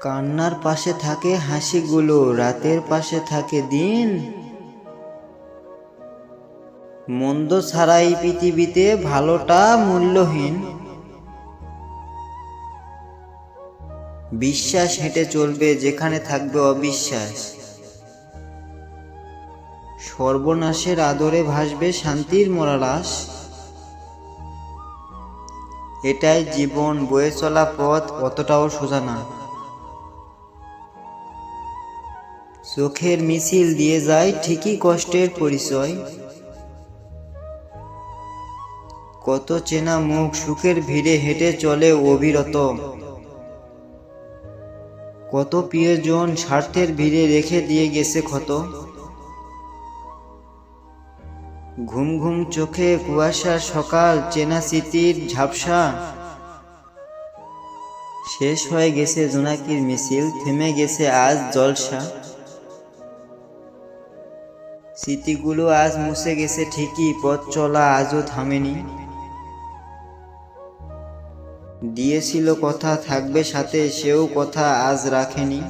কান্নার পাশে থাকে হাসিগুলো, রাতের পাশে থাকে দিন। মন্দ ছাড়া এই পৃথিবীতে ভালোটা মূল্যহীন। বিশ্বাস হেঁটে চলবে যেখানে থাকবে অবিশ্বাস। সর্বনাশের আদরে ভাসবে শান্তির মোরালাস এটাই জীবন, বয়ে চলা পথ, অতটাও সোজা না। চোখের মিছিল দিয়ে যায় ঠিকই কষ্টের পরিচয়। কত চেনা মুখ সুখের ভিড়ে হেঁটে চলে অবিরত। কত প্রিয়জন স্বার্থের ভিড়ে রেখে দিয়ে গেছে ক্ষত। ঘুম ঘুম চোখে কুয়াশার সকাল চেনা স্মৃতির ঝাপসা। শেষ হয়ে গেছে জোনাকির মিছিল, থেমে গেছে আজ জলসা। স্মৃতিগুলো আজ মুছে গেছে ঠিকই, পথ চলা আজও থামেনি। দিয়েছিল কথা, থাকবে সাথে, সেও কথা আজ রাখেনি।